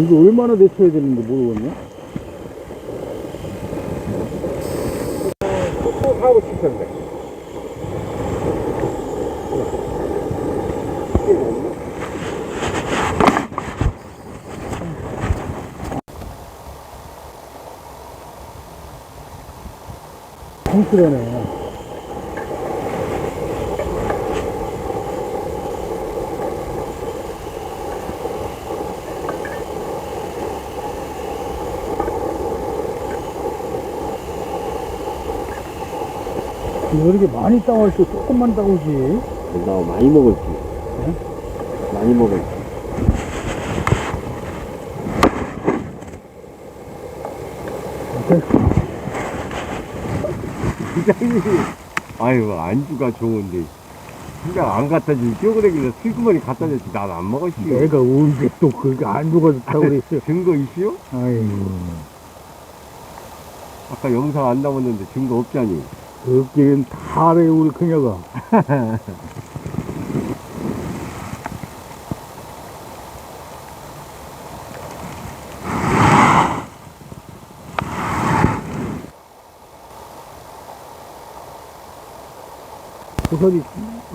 이거 얼마나 데쳐야 되는지 모르겠네. 꼭 하고 싶은데. 콩크레네. 이렇게 많이 따올 때 조금만 따오지. 나 많이 먹을지. 많이 먹을지. 부장님, 아유, 안주가 좋은데. 그냥 안 갖다 주고 뛰어그러길래 슬그머니 갖다 줬지. 난 안 먹었지요. 내가 언제 또 그게 안 죽어졌다고 그랬어. 증거 있어요? 아이고. 아까 영상 안 남았는데 증거 없잖니. 없기는 다 알아요, 우리 그녀가. 부설이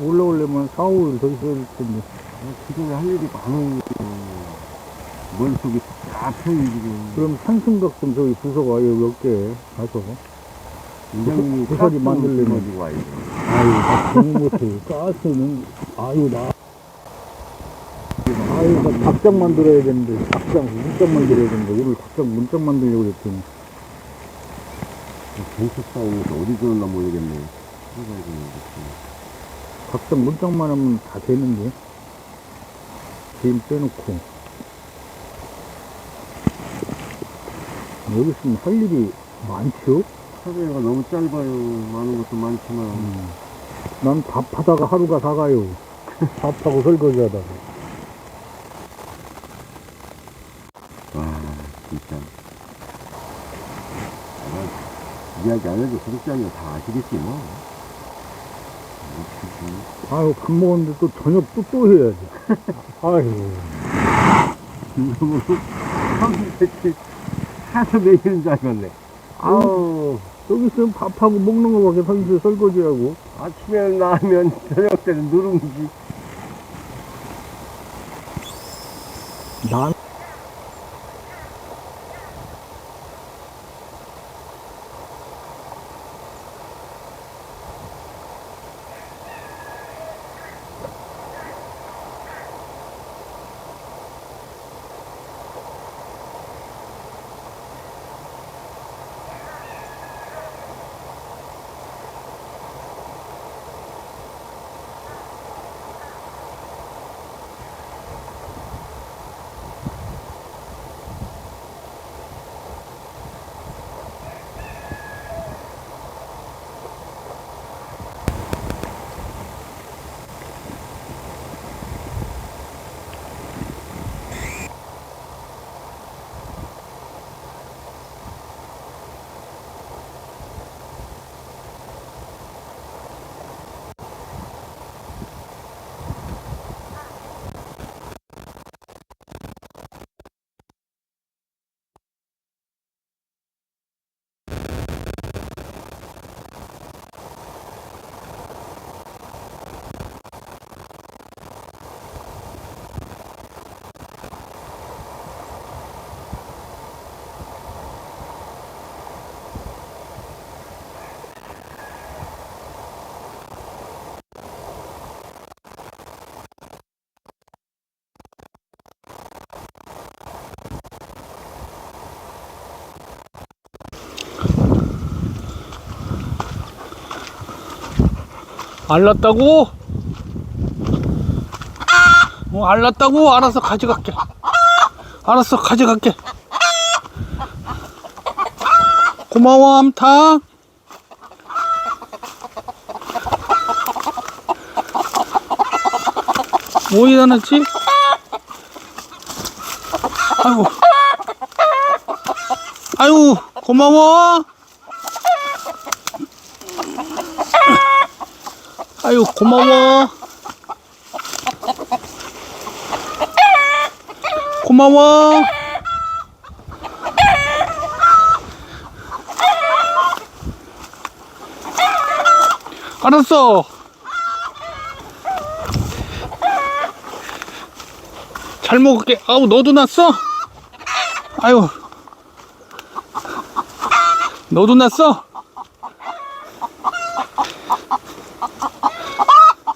올라오려면 4, 5일 더 있어야 될 텐데. 지금 할 일이 많은 머릿속이 다 펴이 지금. 그럼 산승각 좀 저기 부서가 몇개 가서. 이장님이 부서지 만들려면. 가지고 와야 돼. 아유, 나 너무 못해. 가스는, 아유, 나. 아유, 나 닭장 만들어야 되는데, 닭장, 문장 만들어야 되는데, 오늘 닭장 문장 만들려고 그랬더니. 정치 싸움에서 어디 들었나 모르겠네. 해가지고 닭장 문장만 하면 다 되는데. 게임 빼놓고. 여기 있으면 할 일이 많죠? 사회가 너무 짧아요. 많은 것도 많지만. 난 밥하다가 하루가 다 가요. 밥하고 설거지 하다가. 와, 진짜. 아마 이야기 안 해도 구독자님 다 아시겠지, 뭐. 아유, 밥 먹었는데 또 저녁 또, 또 해야지. 아유. 너무 성실히 사서 매기는 줄 알겠네. 아우, 여기 있으면 밥하고 먹는 거밖에 선수 설거지하고. 아침에 나면 저녁 때는 누룽지. 난 알랐다고? 어, 알랐다고? 알아서 가져갈게. 알았어, 가져갈게. 고마워, 암탉. 뭐 일어났지? 아이고. 아이고, 고마워. 아유 고마워. 고마워. 알았어. 잘 먹을게. 아우 너도 났어? 아유. 너도 났어?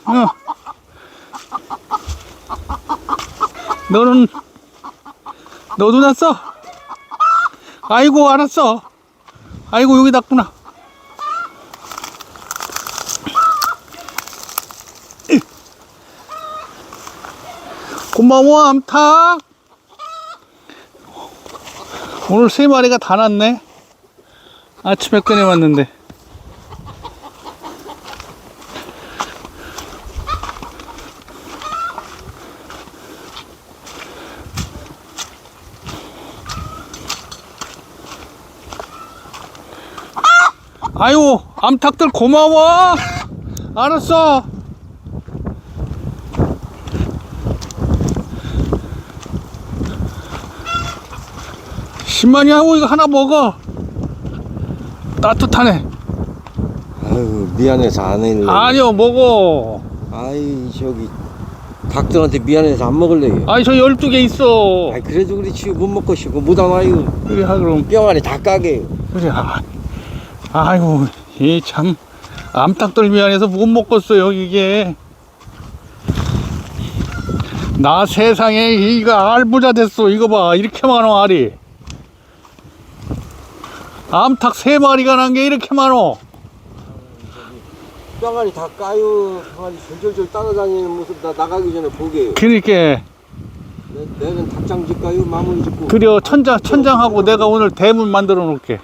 응. 너는, 너도 났어? 아이고, 알았어. 아이고, 여기 났구나. 고마워 암탉 오늘 세 마리가 다 났네 아침에 꺼내왔는데 아유 암탉들 고마워. 알았어. 신만이 하고 이거 하나 먹어. 따뜻하네. 아유 미안해서 안 했네 아니요 먹어. 아이 저기 닭들한테 미안해서 안 먹을래요 아니 저 12개 있어. 아이 그래도 그렇지. 못 먹고 싶고 못 와요 그래 하 그럼. 뼈 안에 다 까게. 그래 아, 아이고 이 참. 암탉들 미안해서 못 먹겠어요 이게. 나 세상에 이거 알부자 됐어 이거 봐. 이렇게 많어 알이. 암탉 세 마리가 난 게 이렇게 많어. 뼈가리 다 까요. 병아리 졸졸졸 따라다니는 모습 나 나가기 전에 보게. 그러니까. 내, 내는 닭장 짓까요? 마무리 짓고. 그려 천장 천장하고 내가 오늘 대문 만들어 놓을게.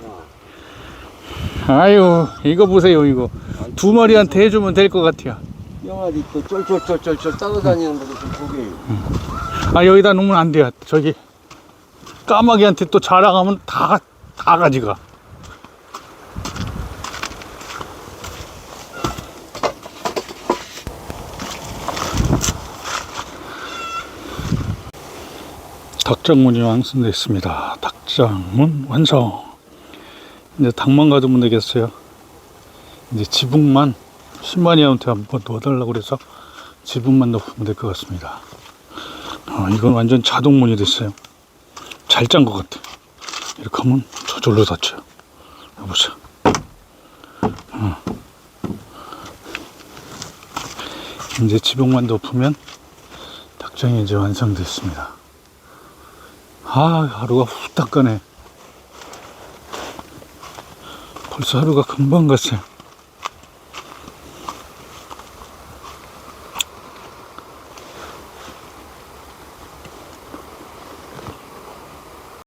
아유 이거 보세요 이거 두 마리한테 해주면 될 것 같아요. 뼈가리 또 쫄쫄쫄쫄쫄 따라다니는 모습 좀 보게 아 여기다 놓으면 안 돼요. 저기 까마귀한테 또 자랑하면 다 다 가지가. 닭장문이 완성됐습니다. 닭장문 완성. 이제 닭만 가지면 되겠어요. 이제 지붕만 신만이한테 한번 넣어달라고 그래서 지붕만 넣으면 될 것 같습니다. 아, 이건 완전 자동문이 됐어요. 잘 짠 것 같아. 이렇게 하면 저절로 닫혀요. 여보세요. 어. 이제 지붕만 덮으면 닭장이 이제 완성됐습니다. 아, 하루가 후딱 가네. 벌써 하루가 금방 갔어요.